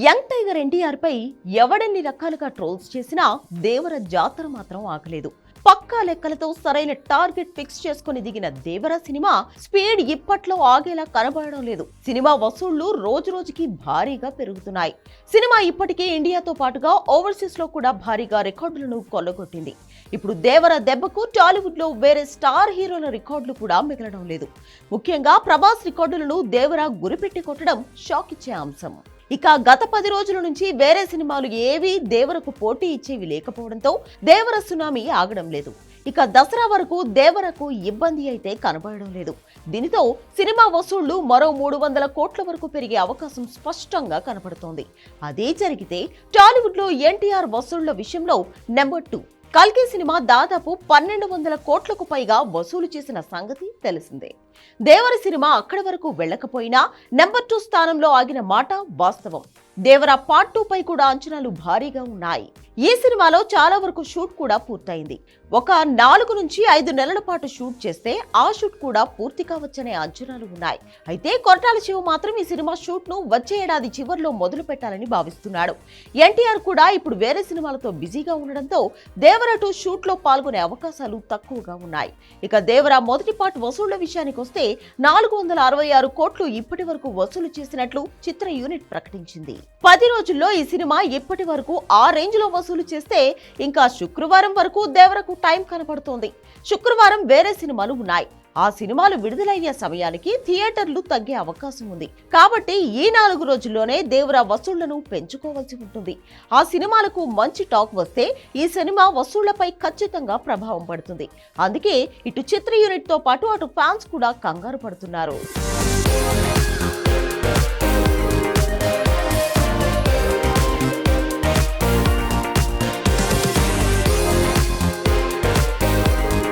Young tiger NTR పై ఎవడెన్ని రకాలుగా ట్రోల్స్ చేసినా దేవర జాతర మాత్రం ఆగలేదు. పక్కా లెక్కలతో సరైన టార్గెట్ ఫిక్స్ చేసుకుని దిగిన దేవర సినిమా స్పీడ్ ఇప్పట్లో ఆగేలా కనబడడం లేదు. సినిమా వసూళ్ళు రోజు రోజుకి భారీగా పెరుగుతున్నాయి. సినిమా ఇప్పటికే ఇండియాతో పాటుగా ఓవర్సీస్లో కూడా భారీగా రికార్డులను కొల్లగొట్టింది. ఇప్పుడు దేవర దెబ్బకు టాలీవుడ్లో వేరే స్టార్ హీరోల రికార్డులు కూడా మిగలడం లేదు. ముఖ్యంగా ప్రభాస్ రికార్డులను దేవర గురిపెట్టి కొట్టడం షాక్ ఇచ్చే అంశం. ఇక గత పది రోజుల నుంచి వేరే సినిమాలు ఏవీ దేవరకు పోటీ ఇచ్చేవి లేకపోవడంతో దేవర సునామీ ఆగడం లేదు. ఇక దసరా వరకు దేవరకు ఇబ్బంది అయితే కనబడడం లేదు. దీనితో సినిమా వసూళ్ళు మరో మూడు వందల కోట్ల వరకు పెరిగే అవకాశం స్పష్టంగా కనపడుతోంది. అదే జరిగితే టాలీవుడ్లో ఎన్టీఆర్ వసూళ్ళ విషయంలో నెంబర్ టూ. కల్కి సినిమా దాదాపు పన్నెండు వందల కోట్లకు పైగా వసూలు చేసిన సంగతి తెలిసిందే. దేవర సినిమా అక్కడి వరకు వెళ్ళకపోయినా నెంబర్ టూ స్థానంలో ఆగిన మాట వాస్తవం. దేవర పార్ట్ టూ పై కూడా అంచనాలు భారీగా ఉన్నాయి. ఈ సినిమాలో చాలా వరకు షూట్ కూడా పూర్తయింది. ఒక నాలుగు నుంచి ఐదు నెలల పాటు షూట్ చేస్తే ఆ షూట్ కూడా పూర్తి కావచ్చనే అంచనాలు ఉన్నాయి. అయితే కొరటాల శివ మాత్రం ఈ సినిమా షూట్ను వచ్చే ఏడాది చివరిలో మొదలు పెట్టాలని భావిస్తున్నాడు. ఎన్టీఆర్ కూడా ఇప్పుడు వేరే సినిమాలతో బిజీగా ఉండడంతో దేవర టూ షూట్లో పాల్గొనే అవకాశాలు తక్కువగా ఉన్నాయి. ఇక దేవర మొదటి పార్ట్ వసూళ్ళ విషయానికి వస్తే నాలుగు వందల అరవై ఆరు కోట్లు ఇప్పటి వరకు వసూలు చేసినట్లు చిత్ర యూనిట్ ప్రకటించింది. పది రోజుల్లో ఈ సినిమా ఇప్పటి వరకు ఆ రేంజ్లో వసూలు చేస్తే ఇంకా శుక్రవారం వరకు దేవరకు టైం కనపడుతోంది. శుక్రవారం వేరే సినిమాలు ఉన్నాయి. ఆ సినిమాలు విడుదలయ్యే సమయానికి థియేటర్లు తగ్గే అవకాశం ఉంది. కాబట్టి ఈ నాలుగు రోజుల్లోనే దేవర వసూళ్ళను పెంచుకోవాల్సి ఉంటుంది. ఆ సినిమాలకు మంచి టాక్ వస్తే ఈ సినిమా వసూళ్ళపై ఖచ్చితంగా ప్రభావం పడుతుంది. అందుకే ఇటు చిత్ర యూనిట్తో పాటు అటు ఫ్యాన్స్ కూడా కంగారు పడుతున్నారు.